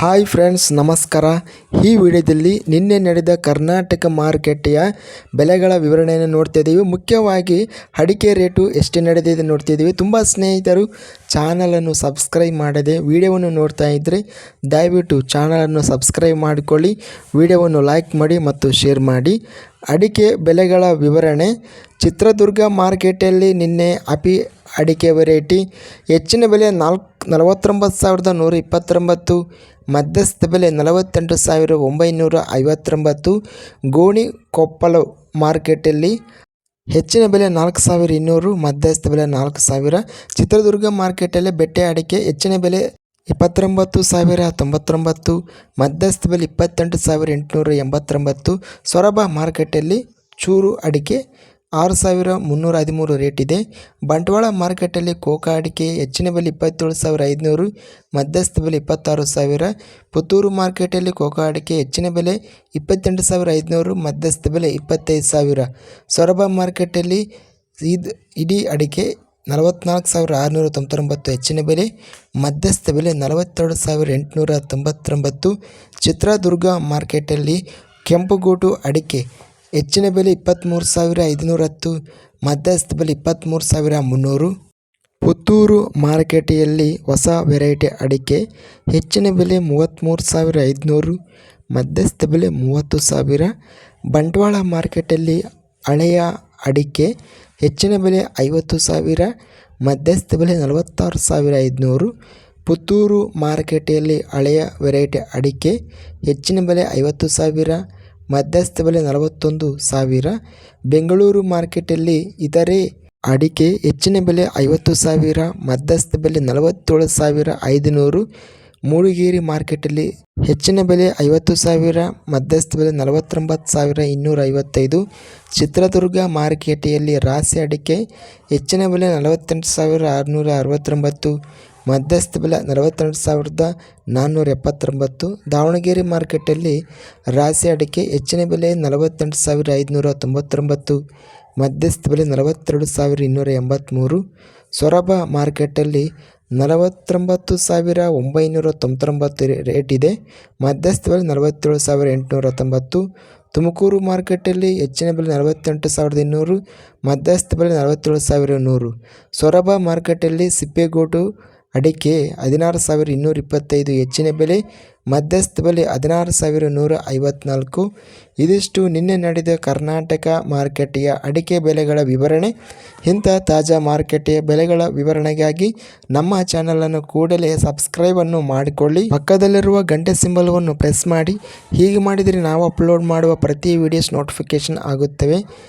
Hi friends, ನಮಸ್ಕಾರ. ಈ ವಿಡಿಯೋದಲ್ಲಿ ನಿನ್ನೆ ನಡೆದ ಕರ್ನಾಟಕ ಮಾರುಕಟ್ಟೆಯ ಬೆಲೆಗಳ ವಿವರಣೆಯನ್ನು ನೋಡ್ತಾ ಇದ್ದೀವಿ ಮುಖ್ಯವಾಗಿ ಅಡಿಕೆ ರೇಟು ಎಷ್ಟು ನಡೆದಿದೆ ನೋಡ್ತಾ ಇದ್ದೀವಿ ತುಂಬ ಸ್ನೇಹಿತರು ಚಾನಲನ್ನು ಸಬ್ಸ್ಕ್ರೈಬ್ ಮಾಡದೆ ವಿಡಿಯೋವನ್ನು ನೋಡ್ತಾ ಇದ್ದರೆ ದಯವಿಟ್ಟು ಚಾನಲನ್ನು ಸಬ್ಸ್ಕ್ರೈಬ್ ಮಾಡಿಕೊಳ್ಳಿ, ವಿಡಿಯೋವನ್ನು ಲೈಕ್ ಮಾಡಿ ಮತ್ತು ಶೇರ್ ಮಾಡಿ. ಅಡಿಕೆ ಬೆಲೆಗಳ ವಿವರಣೆ. ಚಿತ್ರದುರ್ಗ ಮಾರ್ಕೆಟಲ್ಲಿ ನಿನ್ನೆ ಅಪಿ ಅಡಿಕೆ ವೆರೈಟಿ. ಹೆಚ್ಚಿನ ಬೆಲೆ ನಾಲ್ಕು, ನಲವತ್ತೊಂಬತ್ತು ಸಾವಿರದ ನೂರ ಇಪ್ಪತ್ತೊಂಬತ್ತು. ಮಧ್ಯಸ್ಥ ಬೆಲೆ ನಲವತ್ತೆಂಟು ಸಾವಿರ ಒಂಬೈನೂರ ಐವತ್ತೊಂಬತ್ತು. ಗೋಣಿ ಕೊಪ್ಪಲು ಮಾರ್ಕೆಟಲ್ಲಿ ಹೆಚ್ಚಿನ ಬೆಲೆ ನಾಲ್ಕು ಸಾವಿರ ಇನ್ನೂರು. ಮಧ್ಯಸ್ಥ ಬೆಲೆ ನಾಲ್ಕು ಸಾವಿರ. ಚಿತ್ರದುರ್ಗ ಮಾರ್ಕೆಟಲ್ಲಿ ಬೆಟ್ಟೆ ಅಡಿಕೆ ಹೆಚ್ಚಿನ ಬೆಲೆ ಇಪ್ಪತ್ತೊಂಬತ್ತು ಸಾವಿರ ತೊಂಬತ್ತೊಂಬತ್ತು ಮಧ್ಯಸ್ಥ ಬೆಲೆ ಇಪ್ಪತ್ತೆಂಟು ಸಾವಿರ ಎಂಟುನೂರ ಎಂಬತ್ತೊಂಬತ್ತು, ಸೊರಬ ಮಾರುಕಟ್ಟೆಯಲ್ಲಿ ಚೂರು ಅಡಿಕೆ ಆರು ಸಾವಿರ ಮುನ್ನೂರ ಹದಿಮೂರು ರೇಟ್ ಇದೆ. ಬಂಟ್ವಾಳ ಮಾರ್ಕೆಟಲ್ಲಿ ಕೋಕಾ ಅಡಿಕೆ ಹೆಚ್ಚಿನ ಬೆಲೆ ಇಪ್ಪತ್ತೇಳು ಸಾವಿರ ಐದುನೂರು ಮಧ್ಯಸ್ಥ ಬೆಲೆ ಇಪ್ಪತ್ತಾರು ಸಾವಿರ. ಪುತ್ತೂರು ಮಾರ್ಕೆಟಲ್ಲಿ ಕೋಕಾ ಅಡಿಕೆ ಹೆಚ್ಚಿನ ಬೆಲೆ ಇಪ್ಪತ್ತೆಂಟು ಸಾವಿರ ಐದುನೂರು ಮಧ್ಯಸ್ಥ ಬೆಲೆ ಇಪ್ಪತ್ತೈದು ಸಾವಿರ. ಸೊರಬ ಮಾರ್ಕೆಟಲ್ಲಿ ಇದು ಇಡೀ ಅಡಿಕೆ ನಲವತ್ತ್ನಾಲ್ಕು ಸಾವಿರ ಆರುನೂರ ತೊಂಬತ್ತೊಂಬತ್ತು ಹೆಚ್ಚಿನ ಬೆಲೆ, ಮಧ್ಯಸ್ಥ ಬೆಲೆ ನಲವತ್ತೆರಡು ಸಾವಿರ ಎಂಟುನೂರ ತೊಂಬತ್ತೊಂಬತ್ತು. ಚಿತ್ರದುರ್ಗ ಮಾರ್ಕೆಟಲ್ಲಿ ಕೆಂಪುಗೋಟು ಅಡಿಕೆ, ಹೆಚ್ಚಿನ ಬೆಲೆ ಇಪ್ಪತ್ತ್ಮೂರು ಸಾವಿರ ಐದುನೂರ ಹತ್ತು ಮಧ್ಯಸ್ಥ ಬೆಲೆ ಇಪ್ಪತ್ತ್ಮೂರು ಸಾವಿರ ಮುನ್ನೂರು. ಪುತ್ತೂರು ಮಾರುಕಟ್ಟೆಯಲ್ಲಿ ಹೊಸ ವೆರೈಟಿ ಅಡಿಕೆ, ಹೆಚ್ಚಿನ ಬೆಲೆ ಮೂವತ್ತ್ಮೂರು ಸಾವಿರ ಐದುನೂರು, ಮಧ್ಯಸ್ಥ ಬೆಲೆ ಮೂವತ್ತು ಸಾವಿರ. ಬಂಟ್ವಾಳ ಮಾರ್ಕೆಟಲ್ಲಿ ಹಳೆಯ ಅಡಿಕೆ ಹೆಚ್ಚಿನ ಬೆಲೆ ಐವತ್ತು ಸಾವಿರ, ಮಧ್ಯಸ್ಥ ಬೆಲೆ ನಲವತ್ತಾರು ಸಾವಿರ ಐದುನೂರು. ಪುತ್ತೂರು ಮಾರುಕಟ್ಟೆಯಲ್ಲಿ ಹಳೆಯ ವೆರೈಟಿ ಅಡಿಕೆ, ಹೆಚ್ಚಿನ ಬೆಲೆ ಐವತ್ತು ಸಾವಿರ, ಮಧ್ಯಸ್ಥ ಬೆಲೆ ನಲವತ್ತೊಂದು ಸಾವಿರ. ಬೆಂಗಳೂರು ಮಾರ್ಕೆಟಲ್ಲಿ ಇತರೆ ಅಡಿಕೆ ಹೆಚ್ಚಿನ ಬೆಲೆ ಐವತ್ತು ಸಾವಿರ, ಮಧ್ಯಸ್ಥ ಬೆಲೆ ನಲವತ್ತೇಳು ಸಾವಿರ ಐದುನೂರು. ಮೂಡಿಗೇರಿ ಮಾರ್ಕೆಟಲ್ಲಿ ಹೆಚ್ಚಿನ ಬೆಲೆ ಐವತ್ತು ಸಾವಿರ, ಮಧ್ಯಸ್ಥ ಬೆಲೆ ನಲವತ್ತೊಂಬತ್ತು ಸಾವಿರ ಇನ್ನೂರ ಐವತ್ತೈದು. ಚಿತ್ರದುರ್ಗ ಮಾರುಕಟ್ಟೆಯಲ್ಲಿ ರಾಸಿ ಅಡಿಕೆ ಹೆಚ್ಚಿನ ಬೆಲೆ ನಲವತ್ತೆಂಟು ಸಾವಿರ ಆರುನೂರ ಅರವತ್ತೊಂಬತ್ತು, ಮಧ್ಯಸ್ಥ ಬೆಲೆ ನಲವತ್ತೆರಡು ಸಾವಿರದ ನಾನ್ನೂರ ಎಪ್ಪತ್ತೊಂಬತ್ತು. ದಾವಣಗೆರೆ ಮಾರ್ಕೆಟಲ್ಲಿ ರಾಸಿ ಅಡಿಕೆ ಹೆಚ್ಚಿನ ಬೆಲೆ ನಲವತ್ತೆಂಟು ಸಾವಿರ ಐದುನೂರ ತೊಂಬತ್ತೊಂಬತ್ತು, ಮಧ್ಯಸ್ಥ ಬೆಲೆ ನಲವತ್ತೆರಡು ಸಾವಿರ ಇನ್ನೂರ ಎಂಬತ್ತ್ಮೂರು ಸೊರಬ ಮಾರ್ಕೆಟಲ್ಲಿ ನಲವತ್ತೊಂಬತ್ತು ಸಾವಿರ ಒಂಬೈನೂರ ತೊಂಬತ್ತೊಂಬತ್ತು ರೇಟ್ ಇದೆ. ಮಧ್ಯಸ್ಥ ಬೆಲೆ ನಲವತ್ತೇಳು ಸಾವಿರ ಎಂಟುನೂರ ಹತ್ತೊಂಬತ್ತು ತುಮಕೂರು ಮಾರ್ಕೆಟಲ್ಲಿ ಹೆಚ್ಚಿನ ಬೆಲೆ ನಲವತ್ತೆಂಟು ಸಾವಿರದ ಇನ್ನೂರು. ಮಧ್ಯಸ್ಥ ಬೆಲೆ ನಲವತ್ತೇಳು ಸಾವಿರ ನೂರು ಸೊರಬ ಮಾರ್ಕೆಟಲ್ಲಿ ಸಿಪ್ಪೆಗೋಟು ಅಡಿಕೆ ಹದಿನಾರು ಸಾವಿರ ಇನ್ನೂರ ಇಪ್ಪತ್ತೈದು ಹೆಚ್ಚಿನ ಬೆಲೆ, ಮಧ್ಯಸ್ಥ ಬೆಲೆ ಹದಿನಾರು ಸಾವಿರ ನೂರ ಐವತ್ನಾಲ್ಕು. ಇದಿಷ್ಟು ನಿನ್ನೆ ನಡೆದ ಕರ್ನಾಟಕ ಮಾರುಕಟ್ಟೆಯ ಅಡಿಕೆ ಬೆಲೆಗಳ ವಿವರಣೆ. ಇಂಥ ತಾಜಾ ಮಾರುಕಟ್ಟೆಯ ಬೆಲೆಗಳ ವಿವರಣೆಗಾಗಿ ನಮ್ಮ ಚಾನಲನ್ನು ಕೂಡಲೇ ಸಬ್ಸ್ಕ್ರೈಬನ್ನು ಮಾಡಿಕೊಳ್ಳಿ. ಪಕ್ಕದಲ್ಲಿರುವ ಗಂಟೆ ಸಿಂಬಲವನ್ನು ಪ್ರೆಸ್ ಮಾಡಿ. ಹೀಗೆ ಮಾಡಿದರೆ ನಾವು ಅಪ್ಲೋಡ್ ಮಾಡುವ ಪ್ರತಿ ವಿಡಿಯೋಸ್ ನೋಟಿಫಿಕೇಷನ್ ಆಗುತ್ತವೆ.